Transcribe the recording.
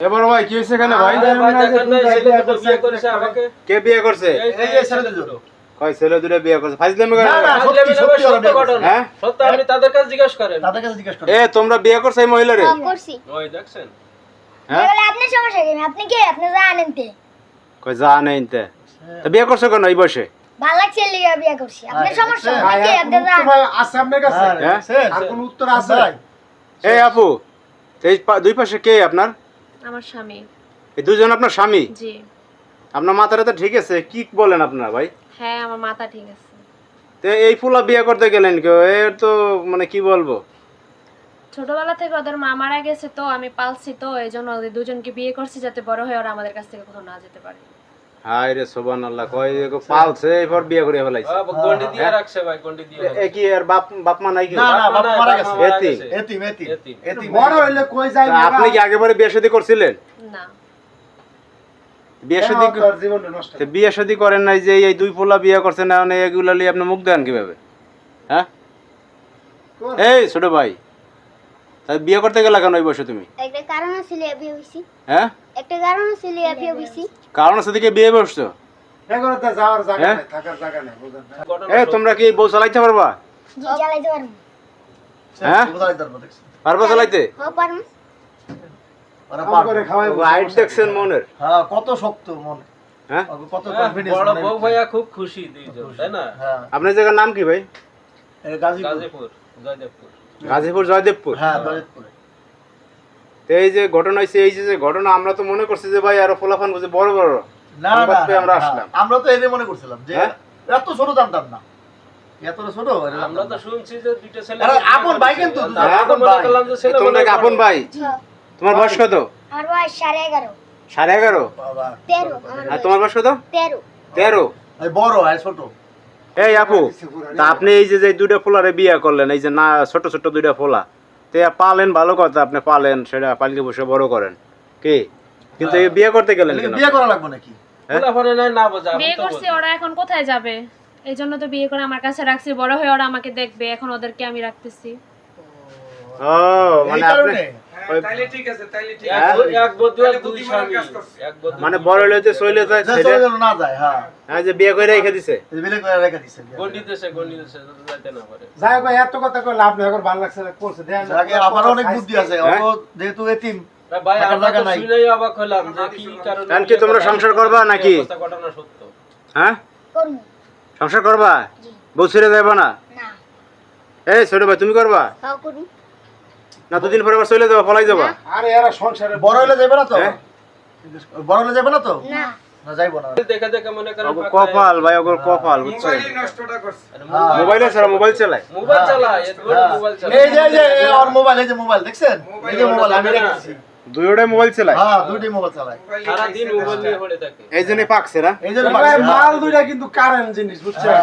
এবার ভাই কি হয়েছে এখানে ভাই? দেখেন না, এই ছেলে দুটো বিয়ে করেছে আমাকে। কে বিয়ে করছে? এই- এই যে ছেলে দুটো। কয় ছেলে দুটো বিয়ে করছে? ফাইজলামি করে। না, সত্যি, সত্যি ঘটনা। হ্যাঁ? সত্য আপনি তাদের কাছে জিজ্ঞেস করেন। তাদের কাছে জিজ্ঞেস করো এ তোমরা বিয়ে করছ এই মহিলারে? হ্যাঁ, করছি। ওই দেখছেন? হ্যাঁ? আপনার সমস্যা কি? আপনি কে? আপনি জানেন তে। কয় যা নেই তে তা বিয়ে করছ কেন এই বসে ভালো লাগছে লিগা বিয়ে করছি। আপনার হ্যাঁ, সমস্যা আপনি জানেন আছে আপনার কাছে? দেখছেন? আর কোন উত্তর আছে? এই আপু এই দুই পাশে কে আপনার? আমার স্বামী। এই দুজন আপনার স্বামী? জি। আপনার মাথাটা তো ঠিক আছে কি বলেন আপনারা ভাই? হ্যাঁ আমার মাথা ঠিক আছে। তো এই ফুলা বিয়ে করতে গেলেন কেউ? এর তো মানে কি বলব? ছোটবেলা থেকে ওদের মা মারা গেছে তো আমি পালছি তো এই জন্য ওদের দুজনকে বিয়ে করছি যাতে বড় হয়ে ওরা আমাদের কাছ থেকে কোথাও না যেতে পারে। হায় রে সোবান আল্লাহ কয় পালছে এরপর বিয়ে করে ফেলাইছে। গন্ডি দিয়ে রাখছে ভাই গন্ডি দিয়ে এ- কি আর বাপ বাপ মা নাই কি? না, না, বাপ মারা গেছে। এতিম, এতিম, এতিম। এতিম, বড় হইলে কই তা আপনি কি আগে পরে বিয়ে শাদী করছিলেন? না। বিয়ে শাদী তো বিয়ে শাদী করেন নাই যে এই দুই পোলা বিয়ে করছেন না মানে এগুলো নিয়ে আপনি মুখ দেন কীভাবে? হ্যাঁ? এই ছোট ভাই বিয়ে করতে গেলা কেন ওই বসে তুমি? একটা কারণ আছে লিগা বিয়ে হইছি। হ্যাঁ? একটা কারণ আছে লিগা বিয়ে হইছি। কারণ আছে দিকে বিয়ে বসছো? হ্যাঁ? নাই থাকার জায়গা নাই বুঝেন না? ঘটনা এ তোমরা কি বউ চালাইতে পারবা? হ্যাঁ? দেখছেন? পারবা চালাইতে? হ্যাঁ, কত শক্ত মনে। হ্যাঁ? ওকে কত হ্যাঁ, কনফিডেন্স বড় বউ ভাইয়া খুব খুশি দুইজন তাই না? হ্যাঁ। আপনার জায়গার নাম কি ভাই? গাজীপুর। গাজীপুর জয়দেবপুর। জয়দেবপুর? হ্যাঁ দলিতপুরে তো এই যে ঘটনা হয়েছে এই যে ঘটনা আমরা তো মনে করছি যে ভাই আরও ফলাফান বুঝে বড় বড় না না আমরা আসলাম। আমরা তো মনে করছিলাম যে হ্যাঁ? এত ছোট জানতাম না। এত ছোট? এটা আমরা তো শুনছি যে দুইটা ছেলে আপন ভাই কিন্তু দুজন, আমরা তো আপন ভাই। করলাম যে ছেলে তোমরা আপন ভাই। তোমার বয়স কত? আমার বয়স সাড়ে এগারো। সাড়ে আর তোমার বয়স কত? তেরো। তেরো? বড় আর ছোট। এই আপু তা আপনি এই যে যে দুইটা ফোলারে বিয়ে করলেন এই যে না ছোট ছোট দুইটা ফোলা। তো পালেন ভালো কথা আপনি পালেন সেটা পালিয়ে বসে বড় করেন। কি? কিন্তু এই বিয়ে করতে গেলেন কেন? বিয়ে করা লাগবে নাকি? ফোলাফানে নাই না বোঝা বিয়ে করছি ওরা এখন কোথায় যাবে? এই জন্য তো বিয়ে করে আমার কাছে রাখছি বড় হয়ে ওরা আমাকে দেখবে এখন ওদেরকে আমি রাখতেছি। ও মানে আপনি এক দুই স্বামী। এক মানে বড় হইলে চলে যায় ছেলে না যায় হ্যাঁ। হ্যাঁ যে বিয়ে করে রেখে দিছে। করে রেখে দিছে গন্ডি দেশে গন্ডি দেশে যাইতে না পারে। যাই ভাই এত কথা কই লাভ নেই এখন ভালো লাগছে না, করছে। দেন আগে আমার অনেক বুদ্ধি আছে হ্যাঁ? ও যেহেতু এতিম ভাই আমরা তো শুনেই অবাক হলাম যে কি কারণে কারণ কি তোমরা সংসার করবা নাকি? ঘটনা সত্য। হ্যাঁ? করব সংসার করবা? জি। বউ ছেড়ে যাবে না? না। এই ছোট ভাই তুমি করবা? করব না দুদিন পরে আবার চলে যাবা পলাই যাবা। আরে এরা সংসারে বড় হলে যাবে না তো? হ্যাঁ? বড় হলে যাবে না তো? না। না যাইবো না। দেখে দেখে মনে করেন ওগো পাকড়ায়- কপাল ভাই কপাল হ্যাঁ। মোবাইল- মোবাইলে ছাড়া মোবাইল চালায়। মোবাইল হ্যাঁ। মোবাইল এই যে এই যে এই মোবাইল এই যে মোবাইল দেখছেন? এই যে মোবাইল আমি রেখেছি। দুইটাই মোবাইল চালায়। হ্যাঁ মোবাইল মোবাইল নিয়ে পড়ে থাকে। পাকছে না? মাল দুইটা কিন্তু কারেন্ট জিনিস বুঝছেন?